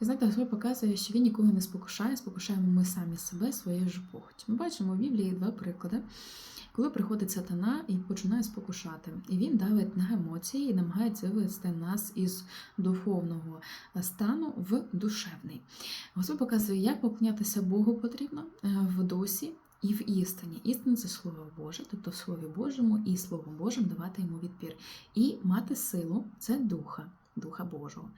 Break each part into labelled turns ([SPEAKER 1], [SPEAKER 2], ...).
[SPEAKER 1] Знаєте, Господь показує, що він нікого не спокушає, спокушаємо ми самі себе своєю ж похоть. Ми бачимо в Біблії два приклади, коли приходить сатана і починає спокушати. І він давить на емоції і намагається вивести нас із духовного стану в душевний. Господь показує, як поклонятися Богу потрібно е, в дусі. І в істині. Істина це Слово Боже, тобто в Слові Божому і Словом Божим давати йому відпір. І мати силу це духа, духа Божого.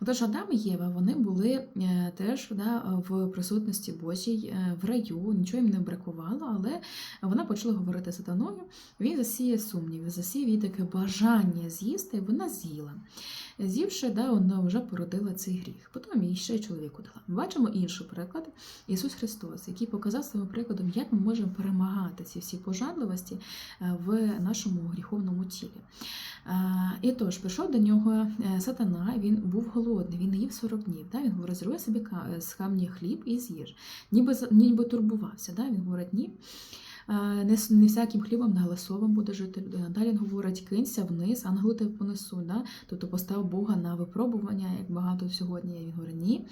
[SPEAKER 1] Отож, Адам і Єва вони були е, теж да, в присутності Божій е, в раю, нічого їм не бракувало, але вона почала говорити сатаною. Він засіє сумнів, засіє їй таке бажання з'їсти, і вона з'їла. З'ївши, да, вона вже породила цей гріх. Потім їй ще чоловіку дала. Ми бачимо інший приклад Ісус Христос, який показав своїм прикладом, як ми можемо перемагати ці всі пожадливості е, в нашому гріховному тілі. Е, І тож прийшов до нього е, сатана, він був голодний, він не їв 40 днів. Він говорить, зруй собі з камні хліб і з'їж. Ніби, ніби турбувався. Він говорить, ні. Е, Не, не всяким хлібом, не голосовим буде жити людина. Далі він говорить, кинься вниз, ангели тебе понесуть. Да? Тобто постав Бога на випробування, як багато сьогодні. Він говорить, ні.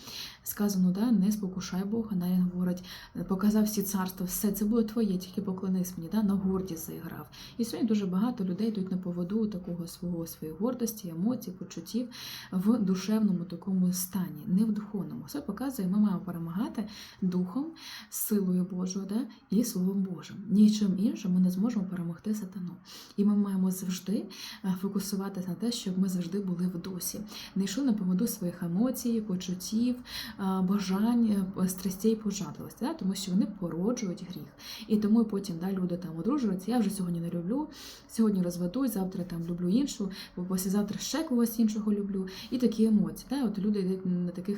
[SPEAKER 1] Сказано, да, не спокушай Бога. Далі говорить, показав всі царства, все це було твоє, тільки поклонись мені, да? на гордість заіграв. І сьогодні дуже багато людей йдуть на поводу такого свого своєї гордості, емоцій, почуттів в душевному такому стані, не в духовному. Це показує, ми маємо перемагати духом, силою Божою да? і Словом Божим. Нічим іншим ми не зможемо перемогти сатану. І ми маємо завжди е, фокусуватися на те, щоб ми завжди були в дусі, не йшли на поводу своїх емоцій, почуттів, бажань, е, страстей, пожадливості, да? тому що вони породжують гріх. І тому потім да, люди там одружуються. Я вже сьогодні не люблю, сьогодні розведусь, завтра там люблю іншу, бо післязавтра ще когось іншого люблю. І такі емоції. Да? От люди йдуть на таких